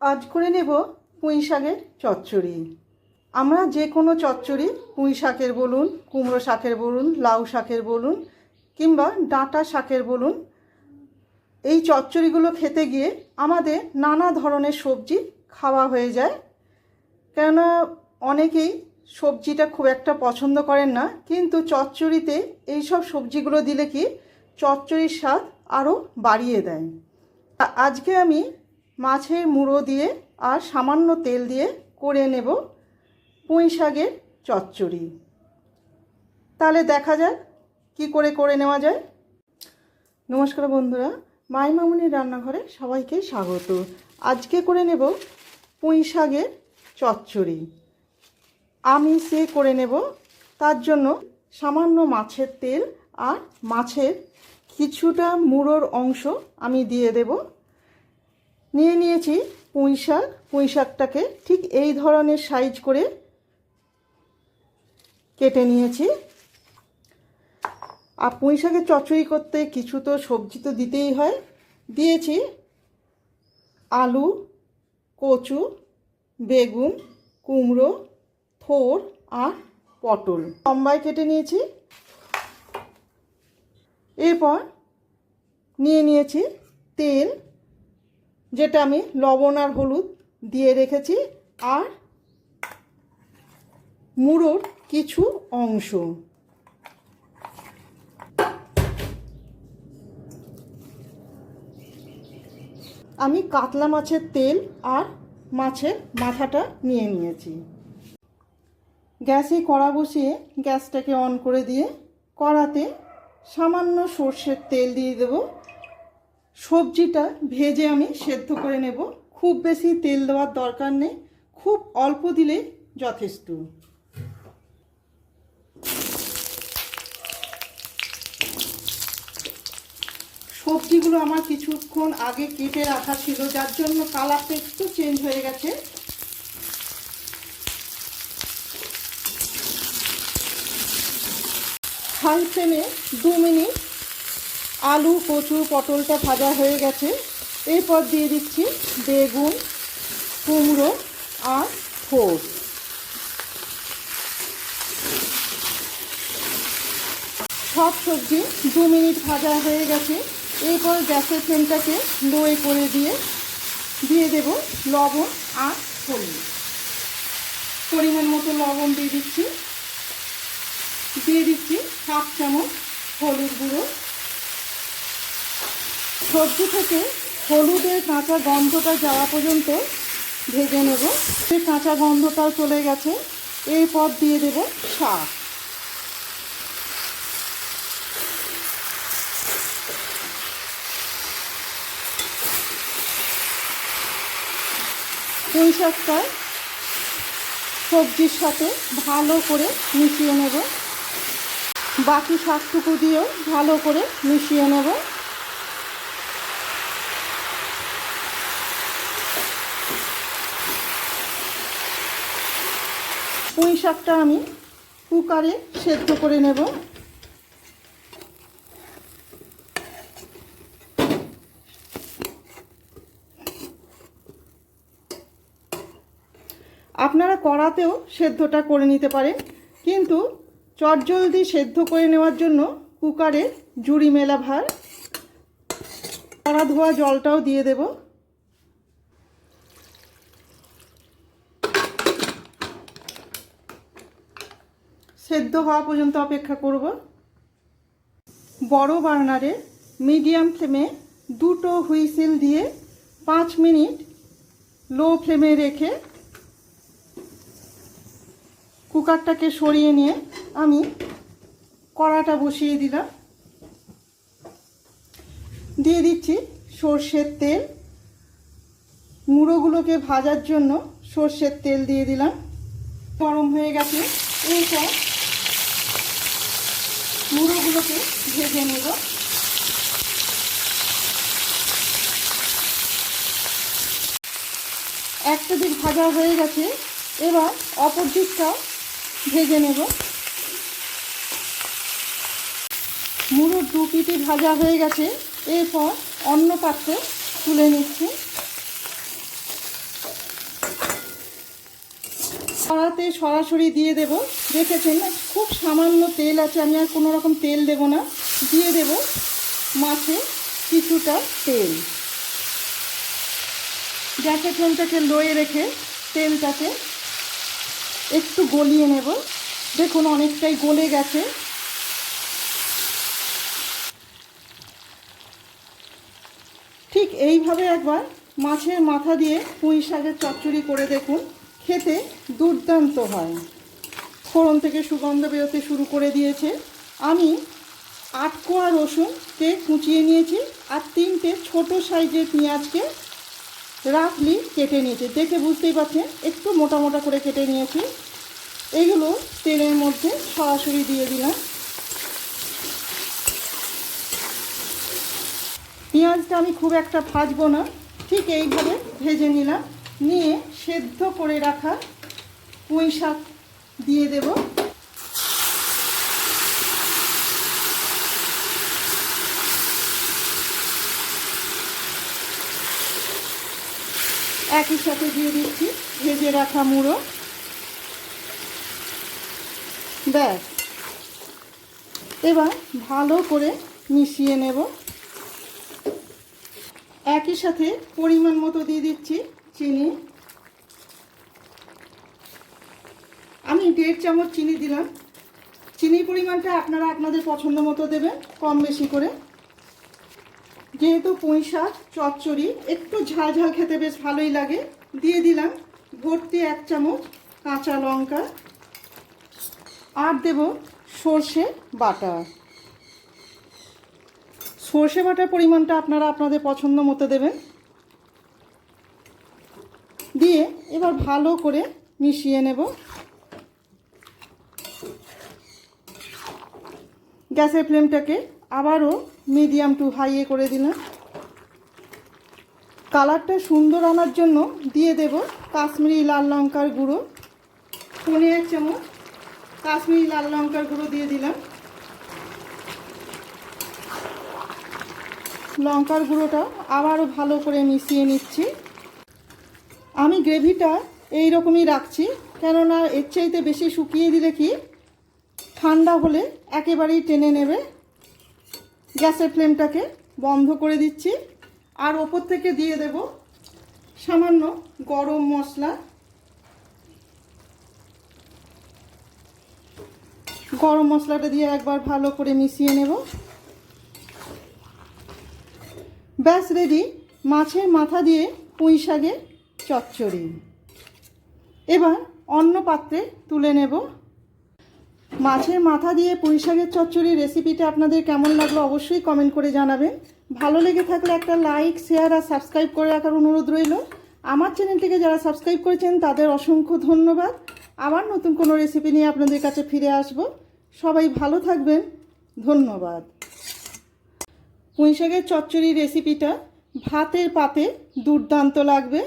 আজ করে নেব পুঁই শাকের চচ্চড়ি। আমরা যে কোনো চচ্চড়ি, পুঁই শাকের বলুন, কুমড়ো শাকের বলুন, লাউ শাকের বলুন, কিংবা ডাঁটা শাকের বলুন, এই চচ্চড়িগুলো খেতে গিয়ে আমাদের নানা ধরনের সবজি খাওয়া হয়ে যায়। কেননা অনেকেই সবজিটা খুব একটা পছন্দ করেন না, কিন্তু চচ্চড়িতে এই সব সবজিগুলো দিলে কি চচ্চড়ির স্বাদ আরও বাড়িয়ে দেয়। আজকে আমি মাছের মুড়ো দিয়ে আর সামান্য তেল দিয়ে করে নেব পুঁই শাকের চচ্চড়ি। তাহলে দেখা যাক কি করে করে নেওয়া যায়। নমস্কার বন্ধুরা, মাই মামুনির রান্নাঘরে সবাইকে স্বাগত। আজকে করে নেব পুঁই শাকের চচ্চড়ি। আমি সে করে নেব তার জন্য সামান্য মাছের তেল আর মাছের কিছুটা মুড়োর অংশ আমি দিয়ে দেব। নিয়ে নিয়েছি পুঁই শাক, পুঁই শাকটাকে ঠিক এই ধরনের সাইজ করে কেটে নিয়েছি। আর পুঁই শাকের চচ্চড়ি করতে কিছু তো সবজি তো দিতেই হয়। দিয়েছি আলু, কচু, বেগুন, কুমড়ো, থোর আর পটল। লম্বায় কেটে নিয়েছি। এরপর নিয়ে নিয়েছি তেল যেটা আমি লবণ আর হলুদ দিয়ে রেখেছি, আর মুড়োর কিছু অংশ। আমি কাতলা মাছের তেল আর মাছের মাথাটা নিয়ে নিয়েছি। গ্যাসে কড়া বসিয়ে গ্যাসটাকে অন করে দিয়ে কড়াতে সামান্য সর্ষের তেল দিয়ে দেব। সবজিটা ভেজে আমি সেদ্ধ করে নেব। খুব বেশি তেল দেওয়ার দরকার নেই। খুব অল্প দিলেই যথেষ্ট। সবজিগুলো আমার কিছুক্ষণ আগে কেটে রাখা ছিল, যার জন্য কালারটা একটু চেঞ্জ হয়ে গেছে। হাই ফ্লেমে দু মিনিট আলু, কচু, পটলটা ভাজা হয়ে গেছে। এরপর দিয়ে দিচ্ছি বেগুন, কুমড়ো আর থোর সব সবজি দু মিনিট ভাজা হয়ে গেছে। এরপর গ্যাসের ফ্লেমটাকে লোয়ে করে দিয়ে দিয়ে দেব লবণ আর হলুদ। পরিমাণ মতো লবণ দিয়ে দিচ্ছি। দিয়ে দিচ্ছি হাফ চামচ হলুদ গুঁড়ো। সবজি থেকে হলুদের কাঁচা গন্ধটা যাওয়া পর্যন্ত ভেজে নেব। সেই কাঁচা গন্ধটাও চলে গেছে, এরপর দিয়ে দেব শাক পুঁই শাকটা সবজির সাথে ভালো করে মিশিয়ে নেব। বাকি শাকটুকু দিয়েও ভালো করে মিশিয়ে নেব। পুঁই শাকটা আমি কুকারে সেদ্ধ করে নেব। আপনারা কড়াতেও সেদ্ধটা করে নিতে পারেন, কিন্তু চটজলদি সেদ্ধ করে নেওয়ার জন্য কুকারে জুড়ি মেলা ভার, কড়া ধোয়া জলটাও দিয়ে দেব। সেদ্ধ হওয়া পর্যন্ত অপেক্ষা করব। বড় বার্নারে মিডিয়াম ফ্লেমে দুটো হুইসেল দিয়ে পাঁচ মিনিট লো ফ্লেমে রেখে কুকারটাকে সরিয়ে নিয়ে আমি কড়াটা বসিয়ে দিলাম। দিয়ে দিচ্ছি সর্ষের তেল। মুড়োগুলোকে ভাজার জন্য সর্ষের তেল দিয়ে দিলাম। গরম হয়ে গেছে। এইটা মুড়োগুলোকে ভেজে নেব। একটা দিক ভাজা হয়ে গেছে, এবার অপর দিকটাও ভেজে নেব। মুড়োর দু পিটি ভাজা হয়ে গেছে, এরপর অন্য পাত্রে তুলে নিচ্ছি। কড়াতে সরাসরি দিয়ে দেব। দেখেছেন খুব সামান্য তেল আছে, আমি আর কোনো রকম তেল দেব না। দিয়ে দেব মাছে কিছুটা তেল। গ্যাসের ফ্লেমটাকে লোয়ে রেখে তেলটাকে একটু গলিয়ে নেব। দেখুন, অনেকটাই গলে গেছে। ঠিক এইভাবে একবার মাছের মাথা দিয়ে পুঁই শাকের চচ্চড়ি করে দেখুন। খেতে দুর্দান্ত হয়। ফোড়ন থেকে সুগন্ধ বেরোতে শুরু করে দিয়েছে। আমি আট কোয়া রসুনকে কুচিয়ে নিয়েছি আর তিনটে ছোট সাইজের পেঁয়াজকে রাফলি কেটে নিয়েছি। দেখে বুঝতেই পারছেন, একটু মোটা মোটা করে কেটে নিয়েছি। এগুলো তেলের মধ্যে সরাসরি দিয়ে দিলাম। পেঁয়াজটা আমি খুব একটা ভাজবো না। ঠিক এইভাবে ভেজে নিলাম। নিয়ে সেদ্ধ করে রাখা পুঁই শাক দিয়ে দেব। একই সাথে দিয়ে দিচ্ছি ভেজে রাখা মুড়ো। ব্যাস। এবার ভালো করে মিশিয়ে নেব। একই সাথে পরিমাণ মতো দিয়ে দিচ্ছি চিনি। আমি দেড় চামচ চিনি দিলাম। চিনির পরিমাণটা আপনারা আপনাদের পছন্দ মতো দেবেন, কম বেশি করে। যেহেতু পুঁই শাক, চচ্চড়ি, একটু ঝাল ঝাল খেতে বেশ ভালোই লাগে, দিয়ে দিলাম ভর্তি এক চামচ কাঁচা লঙ্কা। আর দেব সর্ষে বাটা। সর্ষে বাটার পরিমাণটা আপনারা আপনাদের পছন্দ মতো দেবেন। দিয়ে এবার ভালো করে মিশিয়ে নেব। গ্যাসের ফ্লেমটাকে আবারও মিডিয়াম টু হাইয়ে করে দিলাম। কালারটা সুন্দর আনার জন্য দিয়ে দেব কাশ্মীরি লাল লঙ্কার গুঁড়ো। পনেরো এক চামচ কাশ্মীরি লাল লঙ্কার গুঁড়ো দিয়ে দিলাম। লঙ্কার গুঁড়োটা আবারও ভালো করে মিশিয়ে নিচ্ছি। আমি গ্রেভিটা এই রকমই রাখছি, কেননা এর চাইতে বেশি শুকিয়ে দিলে কি ঠান্ডা হলে একেবারেই টেনে নেবে। গ্যাসের ফ্লেমটাকে বন্ধ করে দিচ্ছি। আর ওপর থেকে দিয়ে দেব সামান্য গরম মশলা। গরম মশলাটা দিয়ে একবার ভালো করে মিশিয়ে নেব। ব্যাস, রেডি। মাছের মাথা দিয়ে পুঁই শাকের চচ্চড়ি। এবার অন্য পাত্রে তুলে নেব। মাছের মাথা দিয়ে পুঁই শাকের চচ্চড়ি রেসিপিটা আপনাদের কেমন লাগল অবশ্যই কমেন্ট করে জানাবেন। ভালো লেগে থাকলে একটা লাইক শেয়ার আর সাবস্ক্রাইব করে রাখার অনুরোধ রইল। আমার চ্যানেলটিকে যারা সাবস্ক্রাইব করেছেন, তাদের অসংখ্য ধন্যবাদ। আবার নতুন কোনো রেসিপি নিয়ে আপনাদের কাছে ফিরে আসব। সবাই ভালো থাকবেন। ধন্যবাদ। পুঁই শাকের চচ্চড়ি রেসিপিটা ভাতের পাতে দুর্দান্ত লাগবে।